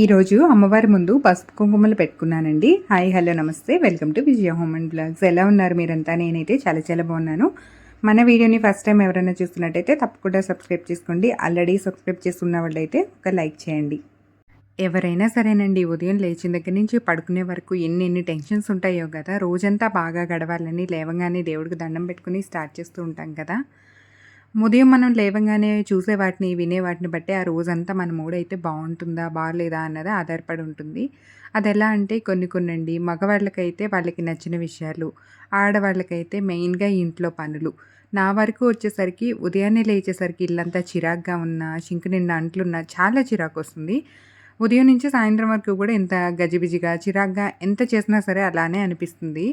ఈరోజు అమ్మవారి ముందు పసుపు కుంకుమలు పెట్టుకున్నానండి. హాయ్ హలో నమస్తే. Welcome to Vijaya home and blogs. ఎలా ఉన్నారు మీరంతా? నేనైతే చాలా చాలా బాగున్నాను. మన వీడియోని ఫస్ట్ టైం ఎవరైనా చూస్తున్నట్టయితే తప్పకుండా సబ్స్క్రైబ్ చేసుకోండి. ఆల్రెడీ సబ్స్క్రైబ్ చేసుకున్న వాళ్ళైతే ఒక లైక్ చేయండి. ఎవరైనా సరేనండి ఉదయం లేచిన దగ్గర నుంచి పడుకునే వరకు ఎన్ని ఎన్ని టెన్షన్స్ ఉంటాయో కదా రోజంతా బాగా గడవాలని లేవగానే దేవుడికి దండం పెట్టుకుని స్టార్ట్ చేస్తూ ఉంటాం కదా. ఉదయం మనం లేవగానే చూసే వాటిని వినే వాటిని బట్టి ఆ రోజంతా మన మూడ్ అయితే బాగుంటుందా బాగలేదా అన్నది ఆధారపడి ఉంటుంది. అది ఎలా అంటే కొన్ని కొన్ని అండి మగవాళ్ళకైతే వాళ్ళకి నచ్చిన విషయాలు ఆడవాళ్ళకైతే మెయిన్గా ఇంట్లో పనులు. నా వరకు వచ్చేసరికి ఉదయాన్నే లేచేసరికి ఇల్లంతా చిరాగ్గా ఉన్న చింకు నిండా అంట్లున్న చాలా చిరాకు వస్తుంది ఉదయం నుంచి సాయంత్రం వరకు కూడా ఎంత గజిబిజిగా చిరాగ్గా ఎంత చేసినా సరే అలానే అనిపిస్తుంది.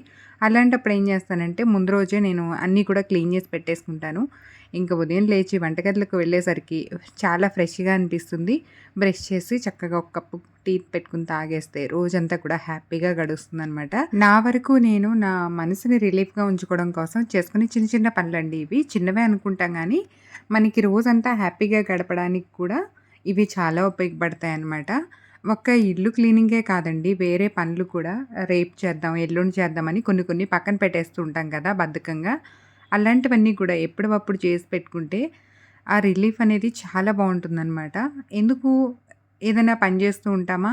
అలాంటప్పుడు ఏం చేస్తానంటే ముందు రోజే నేను అన్నీ కూడా క్లీన్ చేసి పెట్టేసుకుంటాను. ఇంకా ఉదయం లేచి వంటగదిలోకి వెళ్ళేసరికి చాలా ఫ్రెష్గా అనిపిస్తుంది. బ్రష్ చేసి చక్కగా ఒక కప్పు టీ పెట్టుకుని తాగేస్తే రోజంతా కూడా హ్యాపీగా గడుస్తుంది అనమాట నా వరకు నేను నా మనసుని రిలీఫ్గా ఉంచుకోవడం కోసం చేసుకునే చిన్న చిన్న పనులండి ఇవి. చిన్నవే అనుకుంటాం కానీ మనకి రోజంతా హ్యాపీగా గడపడానికి కూడా ఇవి చాలా ఉపయోగపడతాయి అన్నమాట ఒక్క ఇల్లు క్లీనింగే కాదండి వేరే పనులు కూడా రేపు చేద్దాం ఎల్లుండి చేద్దామని కొన్ని కొన్ని పక్కన పెట్టేస్తూ ఉంటాం కదా బద్ధకంగా. అలాంటివన్నీ కూడా ఎప్పుడప్పుడు చేసి పెట్టుకుంటే ఆ రిలీఫ్ అనేది చాలా బాగుంటుందన్నమాట. ఎందుకు ఏదైనా పని చేస్తూ ఉంటామా?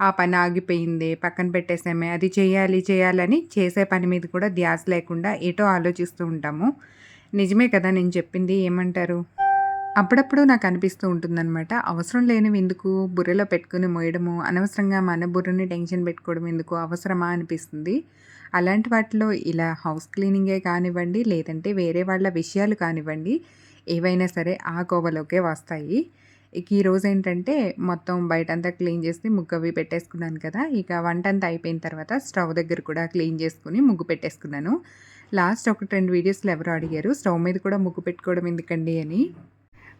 ఆ పని ఆగిపోయింది పక్కన పెట్టేసామే అది చేయాలి చేయాలని చేసే పని మీద కూడా ధ్యాస లేకుండా ఏటో ఆలోచిస్తూ ఉంటాము. నిజమే కదా నేను చెప్పింది ఏమంటారు? అప్పుడప్పుడు నాకు అనిపిస్తూ ఉంటుందన్నమాట. అవసరం లేనివి ఎందుకు? బుర్రలో పెట్టుకుని మోయడము అనవసరంగా మన బుర్రని టెన్షన్ పెట్టుకోవడం ఎందుకు అవసరమా అనిపిస్తుంది. అలాంటి వాటిలో ఇలా హౌస్ క్లీనింగే కానివ్వండి లేదంటే వేరే వాళ్ళ విషయాలు కానివ్వండి ఏవైనా సరే ఆ కోవలోకే వస్తాయి. ఇక ఈరోజు ఏంటంటే మొత్తం బయటంతా క్లీన్ చేసి ముగ్గు అవి పెట్టేసుకున్నాను కదా ఇక వంట అంతా అయిపోయిన తర్వాత స్టవ్ దగ్గర కూడా క్లీన్ చేసుకుని ముగ్గు పెట్టేసుకున్నాను. లాస్ట్ ఒకటి రెండు వీడియోస్లో ఎవరు అడిగారు స్టవ్ మీద కూడా ముగ్గు పెట్టుకోవడం ఎందుకండి? అని.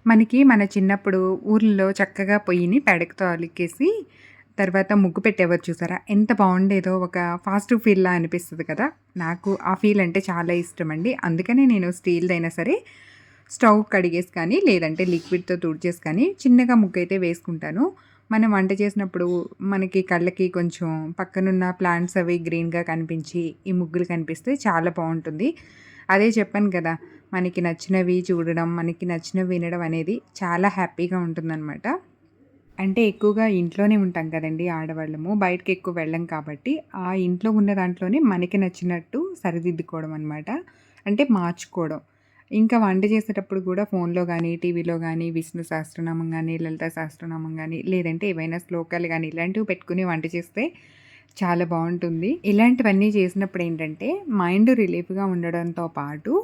మనకి మన చిన్నప్పుడు ఊర్లో చక్కగా పొయ్యిని పెడకతో అలికేసి తర్వాత ముగ్గు పెట్టేవారు చూసారా? ఎంత బాగుండేదో ఒక ఫాస్ట్ ఫీల్లా అనిపిస్తుంది కదా? నాకు ఆ ఫీల్ అంటే చాలా ఇష్టం అండి. అందుకనే నేను స్టీల్దైనా సరే స్టవ్ కడిగేసి కానీ లేదంటే లిక్విడ్తో తుడిచేసి కానీ చిన్నగా ముగ్గు అయితే వేసుకుంటాను. మనం వంట చేసినప్పుడు మనకి కళ్ళకి కొంచెం పక్కనున్న ప్లాంట్స్ అవి గ్రీన్గా కనిపించి ఈ ముగ్గులు కనిపిస్తే చాలా బాగుంటుంది. అదే చెప్పాను కదా మనకి నచ్చినవి చూడడం మనకి నచ్చినవి వినడం అనేది చాలా హ్యాపీగా ఉంటుందన్నమాట. అంటే ఎక్కువగా ఇంట్లోనే ఉంటాం కదండి ఆడవాళ్ళము. బయటకి ఎక్కువ వెళ్ళం కాబట్టి ఆ ఇంట్లో ఉన్న దాంట్లోనే మనకి నచ్చినట్టు సరిదిద్దుకోవడం అనమాట అంటే మార్చుకోవడం. ఇంకా వంట చేసేటప్పుడు కూడా ఫోన్లో కానీ టీవీలో కానీ విష్ణు సహస్రనామం కానీ లలిత సహస్రనామం కానీ లేదంటే ఏవైనా శ్లోకాలు కానీ ఇలాంటివి పెట్టుకుని వంట చేస్తే చాలా బాగుంటుంది. ఇలాంటివన్నీ చేసినప్పుడు ఏంటంటే మైండ్ రిలీఫ్గా ఉండడంతో పాటు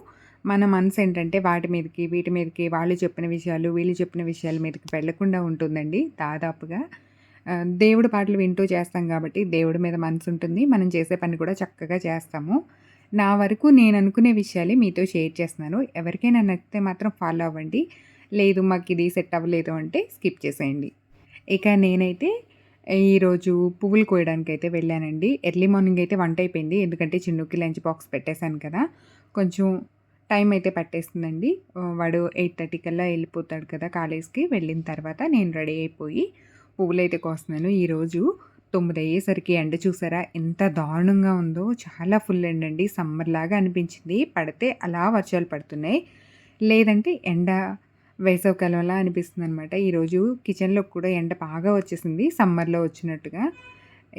మన మనసు ఏంటంటే వాటి మీదకి వీటి మీదకి వాళ్ళు చెప్పిన విషయాలు వీళ్ళు చెప్పిన విషయాల మీదకి వెళ్ళకుండా ఉంటుందండి దాదాపుగా. దేవుడి పాటలు వింటూ చేస్తాం కాబట్టి దేవుడి మీద మనసు ఉంటుంది. మనం చేసే పని కూడా చక్కగా చేస్తాము. నా వరకు నేను అనుకునే విషయాలే మీతో షేర్ చేస్తున్నాను. ఎవరికైనా నచ్చితే మాత్రం ఫాలో అవ్వండి. లేదు మాకు ఇది సెట్ అవ్వలేదు అంటే స్కిప్ చేసేయండి. ఇక నేనైతే ఈరోజు పువ్వులు కోయడానికి అయితే వెళ్ళానండి. ఎర్లీ మార్నింగ్ అయితే వంట అయిపోయింది. ఎందుకంటే చిన్నుకి లంచ్ బాక్స్ పెట్టేశాను కదా. కొంచెం టైం అయితే పట్టేస్తుందండి వాడు ఎయిట్ థర్టీ కల్లా వెళ్ళిపోతాడు కదా కాలేజ్కి. వెళ్ళిన తర్వాత నేను రెడీ అయిపోయి పువ్వులు అయితే కోస్తున్నాను ఈరోజు తొమ్మిది అయ్యేసరికి ఎండ చూసారా? ఎంత దారుణంగా ఉందో. చాలా ఫుల్ ఎండ అండి. సమ్మర్ లాగా అనిపించింది. పడితే అలా వర్షాలు పడుతున్నాయి. లేదంటే ఎండ వేసవకాలంలా అనిపిస్తుంది అనమాట ఈరోజు కిచెన్లో కూడా ఎండ బాగా వచ్చేసింది. సమ్మర్లో వచ్చినట్టుగా.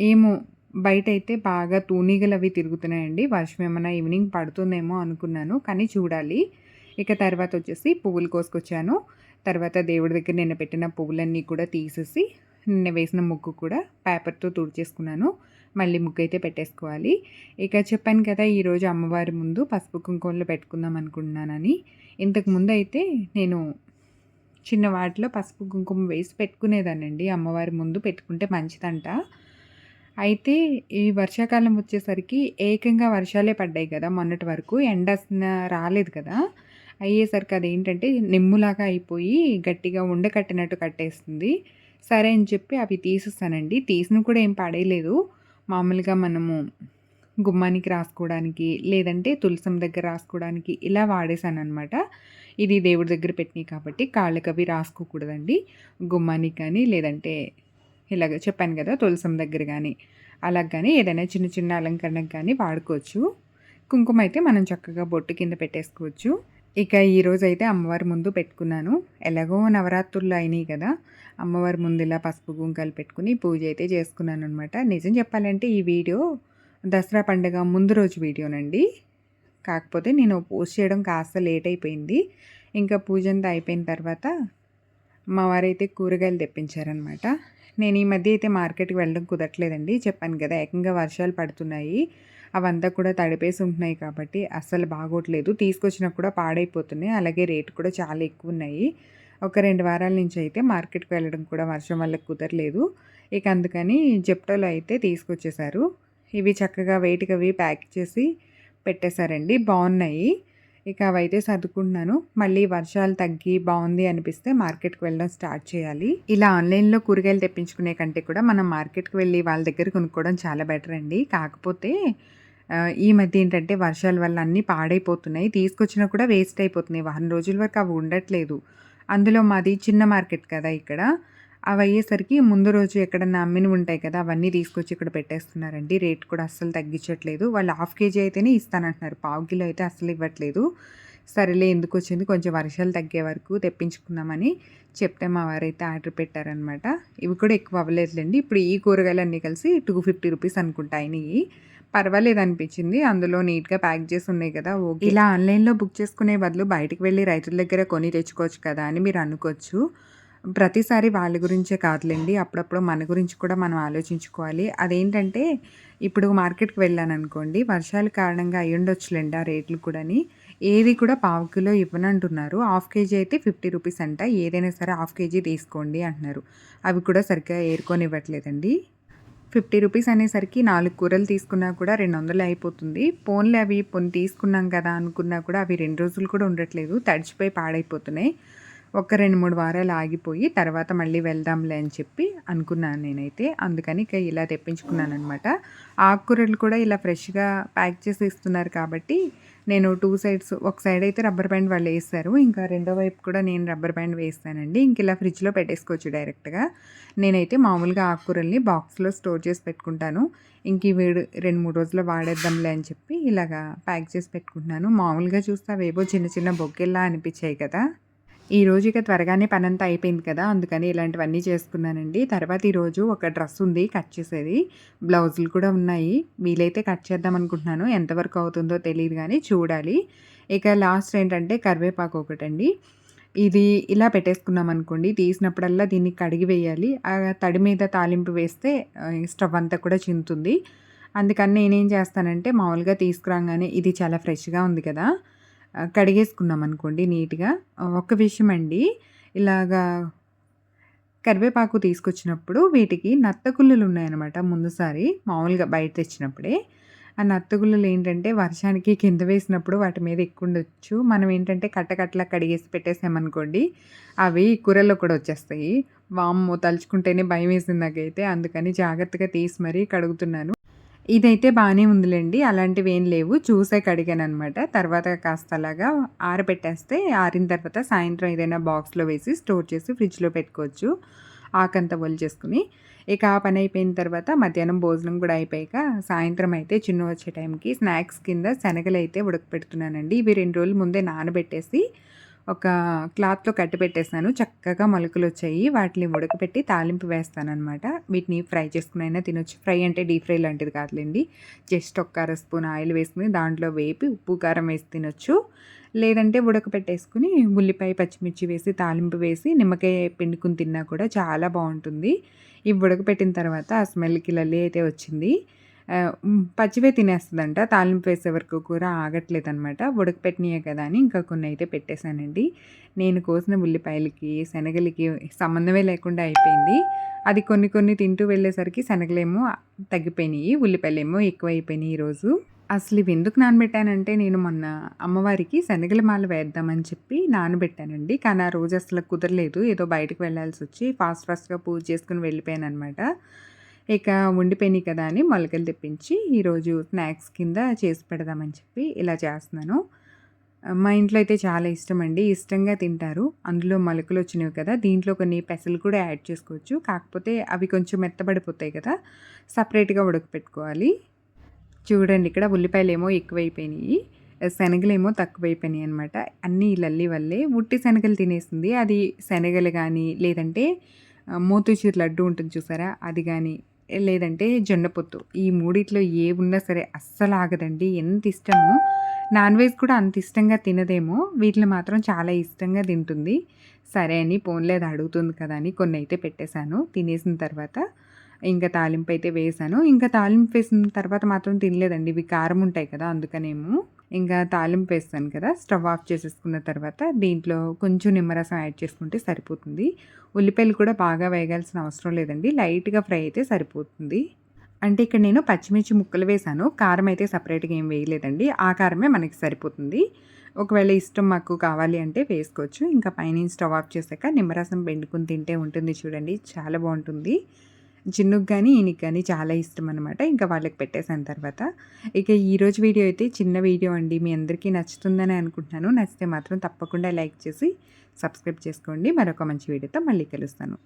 ఏమో బయట అయితే బాగా తూనీగలు అవి తిరుగుతున్నాయండి. వర్షం ఏమైనా ఈవినింగ్ పడుతుందేమో అనుకున్నాను కానీ చూడాలి. ఇక తర్వాత వచ్చేసి పువ్వులు కోసుకొచ్చాను. తర్వాత దేవుడి దగ్గర నిన్న పెట్టిన పువ్వులన్నీ కూడా తీసేసి నిన్న వేసిన ముగ్గు కూడా పేపర్తో తుడిచేసుకున్నాను. మళ్ళీ ముగ్గు అయితే పెట్టేసుకోవాలి. ఇక చెప్పాను కదా ఈరోజు అమ్మవారి ముందు పసుపు కుంకుమలు పెట్టుకుందాం అనుకుంటున్నానని. ఇంతకు ముందు అయితే నేను చిన్న వాటిలో పసుపు కుంకుమ వేసి పెట్టుకునేదానండి అమ్మవారి ముందు పెట్టుకుంటే మంచిదంట. అయితే ఈ వర్షాకాలం వచ్చేసరికి ఏకంగా వర్షాలే పడ్డాయి కదా మొన్నటి వరకు. ఎండ రాలేదు కదా. అయ్యేసరికి అది ఏంటంటే నిమ్ములాగా అయిపోయి గట్టిగా ఉండకట్టినట్టు కట్టేస్తుంది. సరే అని చెప్పి అవి తీసేస్తానండి. తీసిన కూడా ఏం పడేయలేదు. మామూలుగా మనము గుమ్మానికి రాసుకోవడానికి లేదంటే తులసం దగ్గర రాసుకోవడానికి ఇలా వాడేసాను అనమాట ఇది దేవుడి దగ్గర పెట్టినాయి కాబట్టి కాళ్ళకి అవి రాసుకోకూడదండి. గుమ్మానికి కానీ లేదంటే ఇలాగ చెప్పాను కదా తులసం దగ్గర కానీ అలా కానీ ఏదైనా చిన్న చిన్న అలంకరణకు కానీ వాడుకోవచ్చు. కుంకుమ అయితే మనం చక్కగా బొట్టు కింద పెట్టేసుకోవచ్చు. ఇక ఈరోజు అయితే అమ్మవారి ముందు పెట్టుకున్నాను. ఎలాగో నవరాత్రులు అయినాయి కదా అమ్మవారి ముందు ఇలా పసుపు కుంకాలు పెట్టుకుని పూజ అయితే చేసుకున్నాను అనమాట నిజం చెప్పాలంటే ఈ వీడియో దసరా పండుగ ముందు రోజు వీడియోనండి. కాకపోతే నేను పోస్ట్ చేయడం కాస్త లేట్ అయిపోయింది. ఇంకా పూజ అంతా అయిపోయిన తర్వాత మా వారైతే కూరగాయలు తెప్పించారనమాట నేను ఈ మధ్య అయితే మార్కెట్కి వెళ్ళడం కుదరట్లేదండి. చెప్పాను కదా ఏకంగా వర్షాలు పడుతున్నాయి. అవంతా కూడా తడిపేసి ఉంటున్నాయి కాబట్టి అస్సలు బాగోట్లేదు. తీసుకొచ్చినా కూడా పాడైపోతున్నాయి. అలాగే రేటు కూడా చాలా ఎక్కువ ఉన్నాయి. ఒక రెండు వారాల నుంచి అయితే మార్కెట్కి వెళ్ళడం కూడా వర్షం వల్ల కుదరలేదు. ఇక అందుకని జెప్టోలో అయితే తీసుకొచ్చేసారు. ఇవి చక్కగా వెయిట్కి అవి ప్యాక్ చేసి పెట్టేశారండి. బాగున్నాయి. ఇక అవైతే సర్దుకుంటున్నాను. మళ్ళీ వర్షాలు తగ్గి బాగుంది అనిపిస్తే మార్కెట్కి వెళ్ళడం స్టార్ట్ చేయాలి. ఇలా ఆన్లైన్లో కూరగాయలు తెప్పించుకునే కంటే కూడా మనం మార్కెట్కి వెళ్ళి వాళ్ళ దగ్గర కొనుక్కోవడం చాలా బెటర్ అండి. కాకపోతే ఈ మధ్య ఏంటంటే వర్షాల వల్ల అన్నీ పాడైపోతున్నాయి. తీసుకొచ్చినా కూడా వేస్ట్ అయిపోతున్నాయి. వారం రోజుల వరకు అవి ఉండట్లేదు. అందులో మాది చిన్న మార్కెట్ కదా ఇక్కడ. అవి అయ్యేసరికి ముందు రోజు ఎక్కడన్నా అమ్మిని ఉంటాయి కదా అవన్నీ తీసుకొచ్చి ఇక్కడ పెట్టేస్తున్నారండి. రేట్ కూడా అస్సలు తగ్గించట్లేదు. వాళ్ళు హాఫ్ కేజీ అయితేనే ఇస్తానంటున్నారు. పావు కిలో అయితే అస్సలు ఇవ్వట్లేదు. సరేలే ఎందుకు వచ్చింది? కొంచెం వర్షాలు తగ్గే వరకు తెప్పించుకుందామని చెప్తే మా వారైతే ఆర్డర్ పెట్టారనమాట ఇవి కూడా ఎక్కువ అవ్వలేదులేండి. ఇప్పుడు ఈ కూరగాయలు అన్నీ కలిసి టూ ఫిఫ్టీ రూపీస్ అనుకుంటా అయినాయి. పర్వాలేదు అనిపించింది. అందులో నీట్గా ప్యాక్ చేసి ఉన్నాయి కదా ఓకే. ఇలా ఆన్లైన్లో బుక్ చేసుకునే బదులు బయటకు వెళ్ళి రైతుల దగ్గర కొని తెచ్చుకోవచ్చు కదా అని మీరు అనుకోవచ్చు. ప్రతిసారి వాళ్ళ గురించే కాదులేండి. అప్పుడప్పుడు మన గురించి కూడా మనం ఆలోచించుకోవాలి. అదేంటంటే ఇప్పుడు మార్కెట్కి వెళ్ళాను అనుకోండి వర్షాల కారణంగా అయ్యుండొచ్చులేండి ఆ రేట్లు కూడాని. ఏది కూడా పావు కిలో ఇవ్వనంటున్నారు. హాఫ్ కేజీ అయితే ఫిఫ్టీ రూపీస్ అంట. ఏదైనా సరే హాఫ్ కేజీ తీసుకోండి అంటున్నారు. అవి కూడా సరిగ్గా ఏరుకొని ఇవ్వట్లేదండి ఫిఫ్టీ రూపీస్ అనేసరికి నాలుగు కూరలు తీసుకున్నా కూడా రెండు వందలు అయిపోతుంది. ఫోన్లు అవి పొన్ని తీసుకున్నాం కదా అనుకున్నా కూడా అవి రెండు రోజులు కూడా ఉండట్లేదు. తడిచిపోయి పాడైపోతున్నాయి. ఒక రెండు మూడు వారాలు ఆగిపోయి తర్వాత మళ్ళీ వెళ్దాంలే అని చెప్పి అనుకున్నాను నేనైతే. అందుకని ఇక ఇలా తెప్పించుకున్నాను అనమాట ఆకుకూరలు కూడా ఇలా ఫ్రెష్గా ప్యాక్ చేసి ఇస్తున్నారు కాబట్టి నేను టూ సైడ్స్ ఒక సైడ్ అయితే రబ్బర్ బ్యాండ్ వాళ్ళు వేస్తారు ఇంకా రెండో వైపు కూడా నేను రబ్బర్ బ్యాండ్ వేస్తానండి. ఇంక ఇలా ఫ్రిడ్జ్లో పెట్టేసుకోవచ్చు డైరెక్ట్గా. నేనైతే మామూలుగా ఆకుకూరల్ని బాక్స్లో స్టోర్ చేసి పెట్టుకుంటాను. ఇంక వీడు రెండు మూడు రోజులు వాడేద్దాంలే అని చెప్పి ఇలాగా ప్యాక్ చేసి పెట్టుకుంటున్నాను. మామూలుగా చూస్తే అవేవో చిన్న చిన్న బొగ్గెల్లా అనిపించాయి కదా. ఈరోజు ఇక త్వరగానే పనంతా అయిపోయింది కదా అందుకని ఇలాంటివన్నీ చేసుకున్నానండి. తర్వాత ఈరోజు ఒక డ్రెస్ ఉంది కట్ చేసేది. బ్లౌజులు కూడా ఉన్నాయి. వీలైతే కట్ చేద్దాం అనుకుంటున్నాను. ఎంతవరకు అవుతుందో తెలియదు కానీ చూడాలి. ఇక లాస్ట్ ఏంటంటే కరివేపాకు ఒకటండి. ఇది ఇలా పెట్టేసుకున్నాం అనుకోండి తీసినప్పుడల్లా దీన్ని కడిగి వేయాలి. ఆ తడి మీద తాలింపు వేస్తే స్టవ్ అంతా కూడా చింతుంది అందుకని నేనేం చేస్తానంటే మామూలుగా తీసుకురాగానే ఇది చాలా ఫ్రెష్గా ఉంది కదా కడిగేసుకున్నాం అనుకోండి నీట్గా. ఒక విషయం అండి ఇలాగా కరివేపాకు తీసుకొచ్చినప్పుడు వీటికి నత్తగుల్లలు ఉన్నాయన్నమాట ముందుసారి మామూలుగా బయట తెచ్చినప్పుడే. ఆ నత్తగుల్లలు ఏంటంటే వర్షానికి కింద వేసినప్పుడు వాటి మీద ఎక్కువ ఉండొచ్చు మనం ఏంటంటే కట్టకట్లా కడిగేసి పెట్టేసామనుకోండి అవి కూరల్లో కూడా వచ్చేస్తాయి. వామ్మో తలుచుకుంటేనే భయం వేసింది నాకైతే. అందుకని జాగ్రత్తగా తీసి మరీ కడుగుతున్నాను. ఇదైతే బాగానే ఉందిలేండి. అలాంటివి ఏం లేవు. చూసే కడిగాను అనమాట తర్వాత కాస్త అలాగా ఆరబెట్టేస్తే ఆరిన తర్వాత సాయంత్రం ఏదైనా బాక్స్లో వేసి స్టోర్ చేసి ఫ్రిడ్జ్లో పెట్టుకోవచ్చు. ఆకంతా చేసుకుని. ఇక ఆ పని అయిపోయిన తర్వాత మధ్యాహ్నం భోజనం కూడా అయిపోయాక సాయంత్రం అయితే చిన్న వచ్చే టైంకి స్నాక్స్ కింద శనగలు అయితే ఉడకపెడుతున్నానండి. ఇవి రెండు రోజుల ముందే నానబెట్టేసి ఒక క్లాత్లో కట్టి పెట్టేసాను. చక్కగా మొలకలు వచ్చాయి వాటిని ఉడకపెట్టి తాలింపు వేస్తానమాట వీటిని ఫ్రై చేసుకుని అయినా తినొచ్చు. ఫ్రై అంటే డీప్ ఫ్రై లాంటిది కాదులేండి. జస్ట్ ఒక అర స్పూన్ ఆయిల్ వేసుకుని దాంట్లో వేపి ఉప్పు కారం వేసి తినొచ్చు. లేదంటే ఉడకపెట్టేసుకుని ఉల్లిపాయ పచ్చిమిర్చి వేసి తాలింపు వేసి నిమ్మకాయ పిండుకుని తిన్నా కూడా చాలా బాగుంటుంది ఇవి ఉడకపెట్టిన తర్వాత ఆ స్మెల్కి లల్లి అయితే వచ్చింది. పచ్చివే తినేస్తుందంట. తాలింపు వేసే వరకు కూర ఆగట్లేదనమాట ఉడకపెట్టినాయే కదా అని ఇంకా కొన్ని అయితే పెట్టేశానండి. నేను కోసిన ఉల్లిపాయలకి శనగలకి సంబంధమే లేకుండా అయిపోయింది. అది కొన్ని కొన్ని తింటూ వెళ్ళేసరికి శనగలేమో తగ్గిపోయినాయి ఉల్లిపాయలేమో ఎక్కువ అయిపోయినాయి ఈరోజు. అసలు ఇవి ఎందుకు నానబెట్టానంటే నేను మొన్న అమ్మవారికి శనగల మాల వేద్దామని చెప్పి నానబెట్టానండి. కానీ ఆ రోజు అసలు కుదరలేదు. ఏదో బయటకు వెళ్ళాల్సి వచ్చి ఫాస్ట్ ఫాస్ట్గా పూజ చేసుకుని వెళ్ళిపోయాను అనమాట ఇక ఉండిపోయినాయి కదా అని మొలకలు తెప్పించి ఈరోజు స్నాక్స్ కింద చేసి పెడదామని చెప్పి ఇలా చేస్తున్నాను. మా ఇంట్లో అయితే చాలా ఇష్టం అండి. ఇష్టంగా తింటారు. అందులో మొలకలు వచ్చినవి కదా దీంట్లో కొన్ని పెసలు కూడా యాడ్ చేసుకోవచ్చు. కాకపోతే అవి కొంచెం మెత్తబడిపోతాయి కదా సపరేట్గా ఉడకపెట్టుకోవాలి. చూడండి ఇక్కడ ఉల్లిపాయలు ఏమో ఎక్కువైపోయినాయి. శనగలేమో తక్కువైపోయినాయి అనమాట అన్నీ లల్లి వల్లే ఉట్టి శనగలు తినేసింది. అది శనగలు కానీ లేదంటే మోతుచూరు లడ్డు ఉంటుంది చూసారా అది కానీ లేదంటే జొన్న పొత్తు. ఈ మూడిట్లో ఏ ఉన్నా సరే అస్సలు ఆగదండి. ఎంత ఇష్టమో నాన్ వెజ్ కూడా అంత ఇష్టంగా తినదేమో వీటిని మాత్రం చాలా ఇష్టంగా తింటుంది. సరే అని పోన్లేదు అడుగుతుంది కదా అని కొన్ని అయితే పెట్టేశాను. తినేసిన తర్వాత ఇంకా తాలింపు అయితే వేసాను ఇంకా తాలింపు వేసిన తర్వాత మాత్రం తినలేదండి. ఇవి కారం ఉంటాయి కదా అందుకనేమో ఇంకా తాలింపు వేస్తాను కదా స్టవ్ ఆఫ్ చేసేసుకున్న తర్వాత దీంట్లో కొంచెం నిమ్మరసం యాడ్ చేసుకుంటే సరిపోతుంది. ఉల్లిపాయలు కూడా బాగా వేగాల్సిన అవసరం లేదండి లైట్గా ఫ్రై అయితే సరిపోతుంది. అంటే ఇక్కడ నేను పచ్చిమిర్చి ముక్కలు వేసాను కారం అయితే సపరేట్గా ఏం వేయలేదండి ఆ కారమే మనకి సరిపోతుంది. ఒకవేళ ఇష్టం మాకు కావాలి అంటే వేసుకోవచ్చు ఇంకా పైన స్టవ్ ఆఫ్ చేశాక నిమ్మరసం పెండుకుని తింటే ఉంటుంది చూడండి చాలా బాగుంటుంది. చిన్నుకు కానీ ఈయనకి కానీ చాలా ఇష్టం అనమాట ఇంకా వాళ్ళకి పెట్టేసిన తర్వాత. ఇక ఈరోజు వీడియో అయితే చిన్న వీడియో అండి. మీ అందరికీ నచ్చుతుందని అనుకుంటున్నాను. నచ్చితే మాత్రం తప్పకుండా లైక్ చేసి సబ్స్క్రైబ్ చేసుకోండి. మరొక మంచి వీడియోతో మళ్ళీ కలుస్తాను.